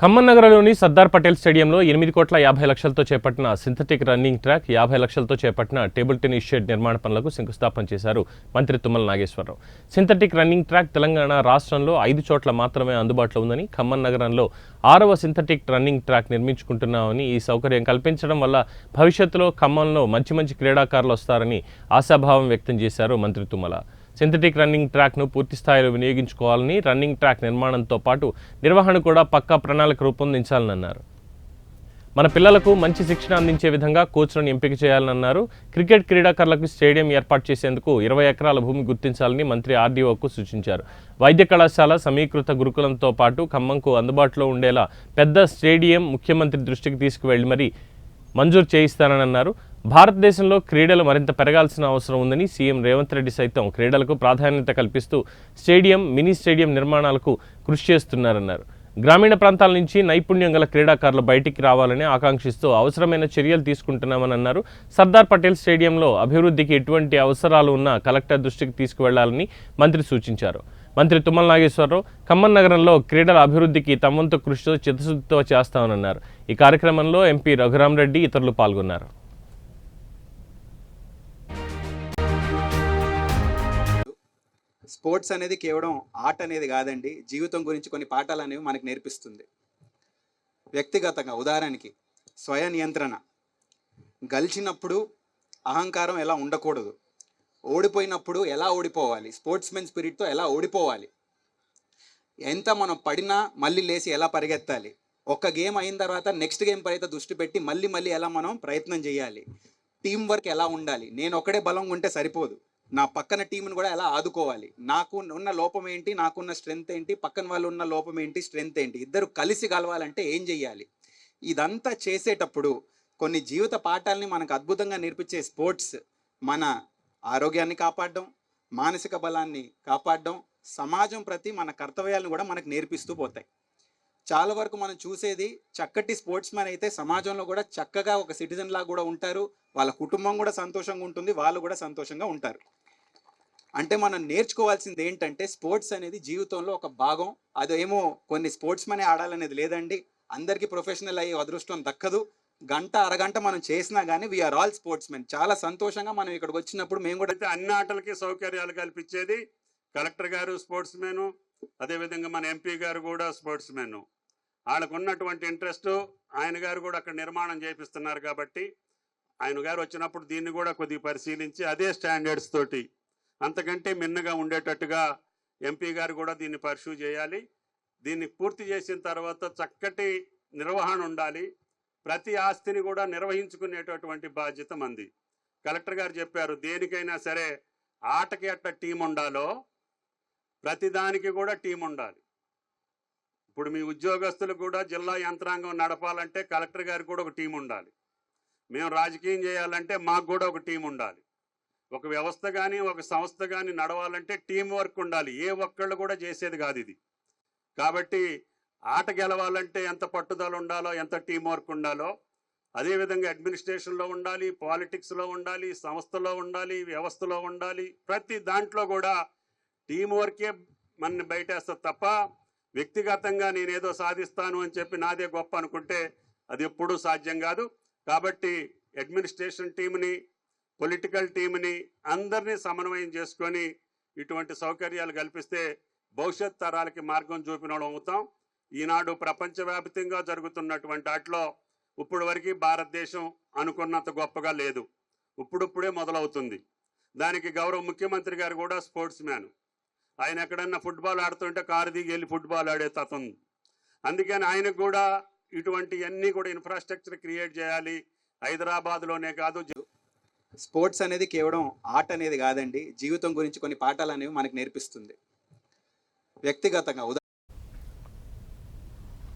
ఖమ్మం నగరంలోని సర్దార్ పటేల్ స్టేడియంలో ఎనిమిది కోట్ల యాభై లక్షలతో చేపట్టిన సింథటిక్ రన్నింగ్ ట్రాక్ యాభై లక్షలతో చేపట్టిన టేబుల్ టెన్నిస్ షెడ్ నిర్మాణ పనులకు శంకుస్థాపన చేశారు మంత్రి Tummala Nageswara Rao. Synthetic running track Telangana రాష్ట్రంలో ఐదు చోట్ల మాత్రమే అందుబాటులో ఉందని ఖమ్మం నగరంలో ఆరవ సింథటిక్ రన్నింగ్ ట్రాక్ నిర్మించుకుంటున్నామని ఈ సౌకర్యం కల్పించడం వల్ల భవిష్యత్తులో ఖమ్మంలో మంచి మంచి క్రీడాకారులు వస్తారని ఆశాభావం వ్యక్తం చేశారు మంత్రి తుమ్మల. సింథటిక్ రన్నింగ్ ట్రాక్ను పూర్తి స్థాయిలో వినియోగించుకోవాలని రన్నింగ్ ట్రాక్ నిర్మాణంతో పాటు నిర్వహణ కూడా పక్కా ప్రణాళిక రూపొందించాలని అన్నారు మన పిల్లలకు మంచి శిక్షణ అందించే విధంగా కోచ్లను ఎంపిక చేయాలని అన్నారు క్రికెట్ క్రీడాకారులకు స్టేడియం ఏర్పాటు చేసేందుకు ఇరవై ఎకరాల భూమి గుర్తించాలని మంత్రి ఆర్డీఓకు సూచించారు. వైద్య కళాశాల సమీకృత గురుకులంతో పాటు ఖమ్మంకు అందుబాటులో ఉండేలా పెద్ద స్టేడియం ముఖ్యమంత్రి దృష్టికి తీసుకువెళ్ళి మరీ మంజూరు చేయిస్తానని అన్నారు. భారతదేశంలో క్రీడలు మరింత పెరగాల్సిన అవసరం ఉందని సీఎం రేవంత్ రెడ్డి సైతం క్రీడలకు ప్రాధాన్యత కల్పిస్తూ స్టేడియం మినీ స్టేడియం నిర్మాణాలకు కృషి చేస్తున్నారన్నారు. గ్రామీణ ప్రాంతాల నుంచి నైపుణ్యం గల క్రీడాకారులు బయటికి రావాలని ఆకాంక్షిస్తూ అవసరమైన చర్యలు తీసుకుంటున్నామని అన్నారు. సర్దార్ పటేల్ స్టేడియంలో అభివృద్ధికి ఎటువంటి అవసరాలు ఉన్నా కలెక్టర్ దృష్టికి తీసుకువెళ్ళాలని మంత్రి సూచించారు. మంత్రి తుమ్మల నాగేశ్వరరావు ఖమ్మం నగరంలో క్రీడల అభివృద్ధికి తమంతో కృషితో చిత్తశుద్ధితో చేస్తామన్నారు. ఈ కార్యక్రమంలో ఎంపీ రఘురామ్ రెడ్డి ఇతరులు పాల్గొన్నారు. స్పోర్ట్స్ అనేది కేవలం ఆట అనేది కాదండి జీవితం గురించి కొన్ని పాఠాలు అనేవి మనకు నేర్పిస్తుంది. వ్యక్తిగతంగా ఉదాహరణకి స్వయ నియంత్రణ. గెలిచినప్పుడు అహంకారం ఎలా ఉండకూడదు. ఓడిపోయినప్పుడు ఎలా ఓడిపోవాలి? స్పోర్ట్స్ మెన్ స్పిరిట్తో ఎలా ఓడిపోవాలి? ఎంత మనం పడినా మళ్ళీ లేచి ఎలా పరిగెత్తాలి? ఒక గేమ్ అయిన తర్వాత నెక్స్ట్ గేమ్ పైన దృష్టి పెట్టి మళ్ళీ మళ్ళీ ఎలా మనం ప్రయత్నం చేయాలి? టీం వర్క్ ఎలా ఉండాలి? నేను ఒక్కడే బలంగా ఉంటే సరిపోదు. నా పక్కన టీంని కూడా ఎలా ఆదుకోవాలి? నాకు ఉన్న లోపం ఏంటి? నాకున్న స్ట్రెంగ్త్ ఏంటి? పక్కన వాళ్ళు ఉన్న లోపం ఏంటి? స్ట్రెంగ్త్ ఏంటి? ఇద్దరు కలిసి కలవాలంటే ఏం చెయ్యాలి ఇదంతా చేసేటప్పుడు కొన్ని జీవిత పాఠాలని మనకు అద్భుతంగా నేర్పించే స్పోర్ట్స్ మన ఆరోగ్యాన్ని కాపాడడం మానసిక బలాన్ని కాపాడడం సమాజం ప్రతి మన కర్తవ్యాలను కూడా మనకు నేర్పిస్తూ పోతాయి. చాలా వరకు మనం చూసేది చక్కటి స్పోర్ట్స్ మ్యాన్ అయితే సమాజంలో కూడా చక్కగా ఒక సిటిజన్ లాగా కూడా ఉంటారు. వాళ్ళ కుటుంబం కూడా సంతోషంగా ఉంటుంది వాళ్ళు కూడా సంతోషంగా ఉంటారు. అంటే మనం నేర్చుకోవాల్సింది ఏంటంటే స్పోర్ట్స్ అనేది జీవితంలో ఒక భాగం. అదేమో కొన్ని స్పోర్ట్స్ మనే ఆడాలనేది లేదండి. అందరికీ ప్రొఫెషనల్ అయ్యే అదృష్టం దక్కదు. గంట అరగంట మనం చేసినా కానీ వీఆర్ ఆల్ స్పోర్ట్స్ మెన్ చాలా సంతోషంగా మనం ఇక్కడికి వచ్చినప్పుడు మేము కూడా అయితే అన్ని ఆటలకి సౌకర్యాలు కల్పించేది కలెక్టర్ గారు స్పోర్ట్స్ మెన్ అదేవిధంగా మన ఎంపీ గారు కూడా స్పోర్ట్స్ మెన్ వాళ్ళకు ఉన్నటువంటి ఇంట్రెస్ట్ ఆయన గారు కూడా అక్కడ నిర్మాణం చేపిస్తున్నారు కాబట్టి ఆయన గారు వచ్చినప్పుడు దీన్ని కూడా కొద్దిగా పరిశీలించి అదే స్టాండర్డ్స్ తోటి అంతకంటే మిన్నగా ఉండేటట్టుగా ఎంపీ గారు కూడా దీన్ని పర్సూ చేయాలి. దీన్ని పూర్తి చేసిన తర్వాత చక్కటి నిర్వహణ ఉండాలి. ప్రతి ఆస్తిని కూడా నిర్వహించుకునేటటువంటి బాధ్యత మంది. కలెక్టర్ గారు చెప్పారు దేనికైనా సరే ఆటకి అట్ట టీం ఉండాలో ప్రతిదానికి కూడా టీం ఉండాలి. ఇప్పుడు మీ ఉద్యోగస్తులు కూడా జిల్లా యంత్రాంగం నడపాలంటే కలెక్టర్ గారికి కూడా ఒక టీం ఉండాలి. మేము రాజకీయం చేయాలంటే మాకు కూడా ఒక టీం ఉండాలి. ఒక వ్యవస్థ కానీ ఒక సంస్థ కానీ నడవాలంటే టీం వర్క్ ఉండాలి. ఏ ఒక్కళ్ళు కూడా చేసేది కాదు ఇది. కాబట్టి ఆట గెలవాలంటే ఎంత పట్టుదల ఉండాలో ఎంత టీం వర్క్ ఉండాలో అదేవిధంగా అడ్మినిస్ట్రేషన్లో ఉండాలి పాలిటిక్స్లో ఉండాలి సంస్థలో ఉండాలి వ్యవస్థలో ఉండాలి. ప్రతి దాంట్లో కూడా టీం వర్కే మనని బయటేస్తుంది తప్ప వ్యక్తిగతంగా నేనేదో సాధిస్తాను అని చెప్పి నాదే గొప్ప అనుకుంటే అది ఎప్పుడూ సాధ్యం కాదు. కాబట్టి అడ్మినిస్ట్రేషన్ టీంని పొలిటికల్ టీంని అందరినీ సమన్వయం చేసుకొని ఇటువంటి సౌకర్యాలు కల్పిస్తే భవిష్యత్ తరాలకి మార్గం చూపిన అవుతాం. ఈనాడు ప్రపంచవ్యాప్తంగా జరుగుతున్నటువంటి వాటిలో ఇప్పుడు వరకు భారతదేశం అనుకున్నంత గొప్పగా లేదు. ఇప్పుడిప్పుడే మొదలవుతుంది. దానికి గౌరవ ముఖ్యమంత్రి గారు కూడా స్పోర్ట్స్ మ్యాన్. ఆయన ఎక్కడన్నా ఫుట్బాల్ ఆడుతుంటే కారు దిగి వెళ్ళి ఫుట్బాల్ ఆడే తతం అందుకని ఆయనకు కూడా ఇటువంటి అన్నీ కూడా ఇన్ఫ్రాస్ట్రక్చర్ క్రియేట్ చేయాలి. హైదరాబాద్లోనే కాదు. స్పోర్ట్స్ అనేది కేవలం ఆట అనేది కాదండి. జీవితం గురించి కొన్ని పాఠాలు అనేవి మనకు నేర్పిస్తుంది. వ్యక్తిగతంగా ఉదా